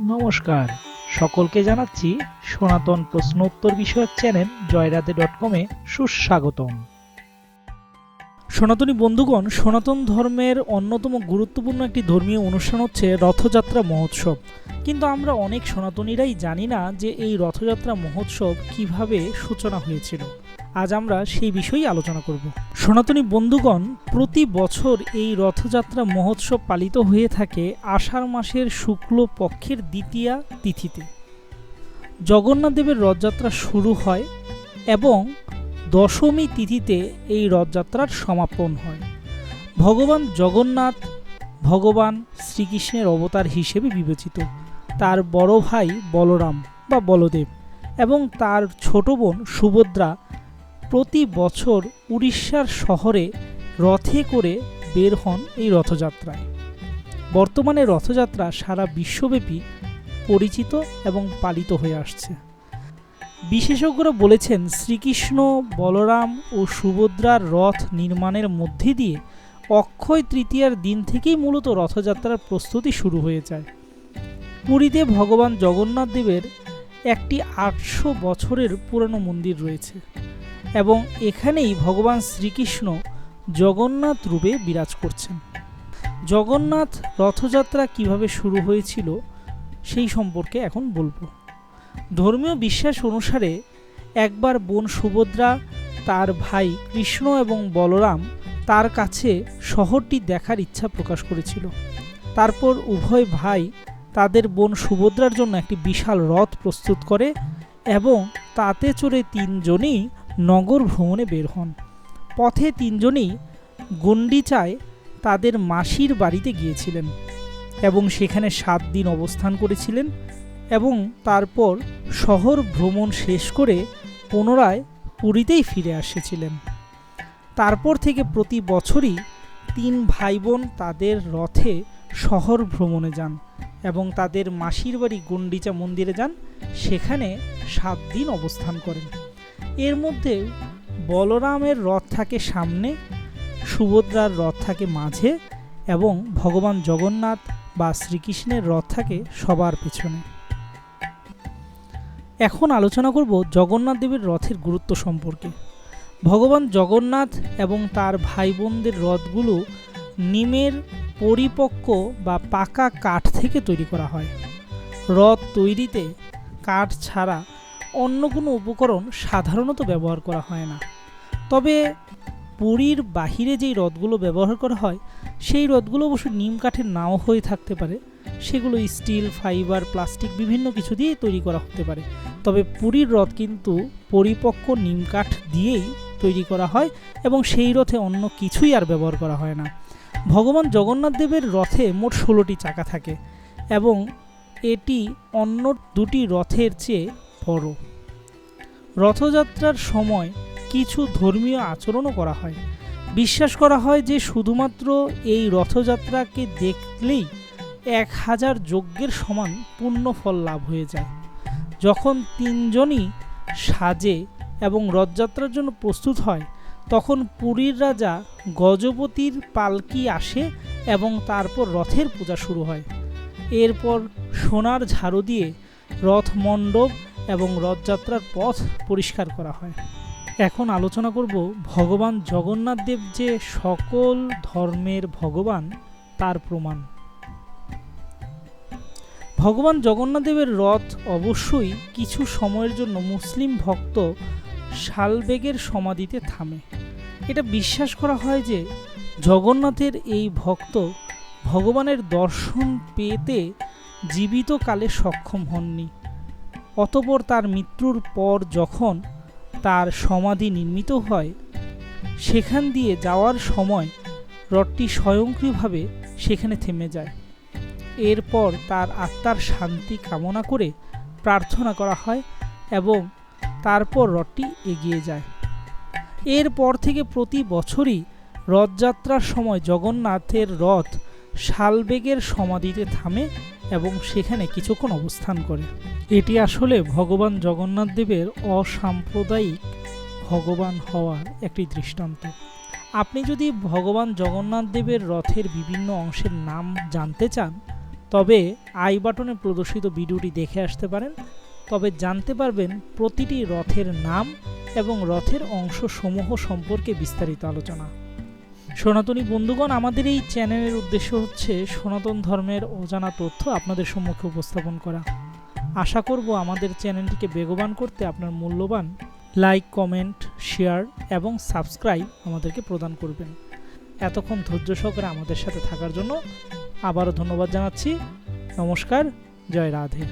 নমস্কার। সকলকে জানাচ্ছি সনাতন প্রশ্ন উত্তর বিষয়ক চ্যানেল জয়রাধে ডট কমে সুস্বাগতম। সনাতনী বন্ধুগণ, সনাতন ধর্মের অন্যতম গুরুত্বপূর্ণ একটি ধর্মীয় অনুষ্ঠান হচ্ছে রথযাত্রা মহোৎসব। কিন্তু আমরা অনেক সনাতনীরাই জানি না যে এই রথযাত্রা মহোৎসব কীভাবে সূচনা হয়েছিল। আজ আমরা সেই বিষয়েই আলোচনা করব। সনাতনী বন্ধুগণ, প্রতি বছর এই রথযাত্রা মহোৎসব পালিত হয়ে থাকে আষাঢ় মাসের শুক্ল পক্ষের দ্বিতীয়া তিথিতে। জগন্নাথ দেবের রথযাত্রা শুরু হয় এবং দশমী তিথিতে এই রথযাত্রার সমাপন হয়। ভগবান জগন্নাথ, ভগবান শ্রীকৃষ্ণের অবতার হিসেবে বিবেচিত। তার বড় ভাই বলরাম বা বলদেব এবং তার ছোট বোন সুভদ্রা প্রতি বছর উড়িষ্যার শহরে রথে করে বের হন এই রথযাত্রায়। বর্তমানে রথযাত্রা সারা বিশ্বব্যাপী পরিচিত এবং পালিত হয়ে আসছে। বিশেষজ্ঞরা বলেছেন, শ্রীকৃষ্ণ, বলরাম ও সুভদ্রার রথ নির্মাণের মধ্যে দিয়ে অক্ষয় তৃতীয়ার দিন থেকেই মূলত রথযাত্রার প্রস্তুতি শুরু হয়ে যায়। পুরীতে ভগবান জগন্নাথ দেবের একটি আটশো বছরের পুরানো মন্দির রয়েছে। এবং এখানেই ভগবান শ্রীকৃষ্ণ জগন্নাথ রূপে বিরাজ করছেন। জগন্নাথ রথযাত্রা কীভাবে শুরু হয়েছিল, সেই সম্পর্কে এখন বলব। ধর্মীয় বিশ্বাস অনুসারে একবার বোন সুভদ্রা, তার ভাই কৃষ্ণ এবং বলরাম তার কাছে শহরটি দেখার ইচ্ছা প্রকাশ করেছিল। তারপর উভয় ভাই তাদের বোন সুভদ্রার জন্য একটি বিশাল রথ প্রস্তুত করে এবং তাতে চড়ে তিনজনই নগর ভ্রমণে বের হন। পথে তিনজনই গন্ডিচায় তাদের মাসির বাড়িতে গিয়েছিলেন এবং সেখানে সাত দিন অবস্থান করেছিলেন এবং তারপর শহর ভ্রমণ শেষ করে পুনরায় পুরীতেই ফিরে এসেছিলেন তারপর থেকে প্রতি বছরই তিন ভাই বোন তাদের রথে শহর ভ্রমণে যান এবং তাদের মাসির বাড়ি গন্ডিচা মন্দিরে যান। সেখানে সাত দিন অবস্থান করেন। এর মধ্যে বলরামের রথ থাকে সামনে, সুভদ্রার রথ থাকে মাঝে এবং ভগবান জগন্নাথ বা শ্রীকৃষ্ণের রথ থাকে সবার পিছনে। এখন আলোচনা করব জগন্নাথ দেবের রথের গুরুত্ব সম্পর্কে। ভগবান জগন্নাথ এবং তার ভাই বোনদের রথগুলো নিমের পরিপক্ক বা পাকা কাঠ থেকে তৈরি করা হয়। রথ তৈরিতে কাঠ ছাড়া অন্য কোনো উপকরণ সাধারণত ব্যবহার করা হয় না। তবে পুরীর বাহিরে যেই রথগুলো ব্যবহার করা হয়, সেই রথগুলো অবশ্য নিম কাঠের নাও হয়ে থাকতে পারে। সেগুলো স্টিল, ফাইবার, প্লাস্টিক বিভিন্ন কিছু দিয়েই তৈরি করা হতে পারে। তবে পুরীর রথ কিন্তু পরিপক্ক নিম কাঠ দিয়েই তৈরি করা হয় এবং সেই রথে অন্য কিছুই আর ব্যবহার করা হয় না। ভগবান জগন্নাথ দেবের রথে মোট ষোলোটি চাকা থাকে এবং এটি অন্য দুটি রথের চেয়ে বড় রথযাত্রার সময় কিছু ধর্মীয় আচরণও করা হয়। বিশ্বাস করা হয় যে শুধুমাত্র এই রথযাত্রাকে দেখলেই এক হাজার যজ্ঞের সমান পুণ্য ফল লাভ হয়ে যায়। যখন তিনজনই সাজে এবং রথযাত্রার জন্য প্রস্তুত হয়, তখন পুরীর রাজা গজপতির পালকি আসে এবং তারপর রথের পূজা শুরু হয়। এরপর সোনার ঝাড়ু দিয়ে রথ মণ্ডপ এবং রথযাত্রার পথ পরিষ্কার করা হয়। এখন আলোচনা করব ভগবান জগন্নাথ দেব যে সকল ধর্মের ভগবান, তার প্রমাণ। ভগবান জগন্নাথ দেবের রথ অবশ্যই কিছু সময়ের জন্য মুসলিম ভক্ত শালবেগের সমাধিতে থামে। এটা বিশ্বাস করা হয় যে জগন্নাথের এই ভক্ত ভগবানের দর্শন পেতে জীবিত কালে সক্ষম হননি। অতপর তার মৃত্যুর পর যখন তার সমাধি নির্মিত হয়, সেখান দিয়ে যাওয়ার সময় রথটি স্বয়ংক্রিয়ভাবে সেখানে থেমে যায়। এরপর তার আত্মার শান্তি কামনা করে প্রার্থনা করা হয় এবং তারপর রথটি এগিয়ে যায়। এরপর থেকে প্রতি বছরই রথযাত্রার সময় জগন্নাথের রথ শালবেগের সমাধিতে থামে এবং সেখানে কিছুক্ষণ অবস্থান করে। এটি আসলে ভগবান জগন্নাথ দেবের অসাম্প্রদায়িক ভগবান হওয়ার একটি দৃষ্টান্ত। আপনি যদি ভগবান জগন্নাথ দেবের রথের বিভিন্ন অংশের নাম জানতে চান, তবে আই বাটনে প্রদর্শিত ভিডিওটি দেখে আসতে পারেন। তবে জানতে পারবেন প্রতিটি রথের নাম এবং রথের অংশসমূহ সম্পর্কে বিস্তারিত আলোচনা। সনাতনী বন্ধুগণ, আমাদের এই চ্যানেলের উদ্দেশ্য হচ্ছে সনাতন ধর্মের অজানা তথ্য আপনাদের সম্মুখে উপস্থাপন করা। আশা করব আমাদের চ্যানেলটিকে বেগবান করতে আপনার মূল্যবান লাইক, কমেন্ট, শেয়ার এবং সাবস্ক্রাইব আমাদেরকে প্রদান করবেন। এতক্ষণ ধৈর্য সহকারে আমাদের সাথে থাকার জন্য আবারও ধন্যবাদ জানাচ্ছি। নমস্কার, জয় রাধে।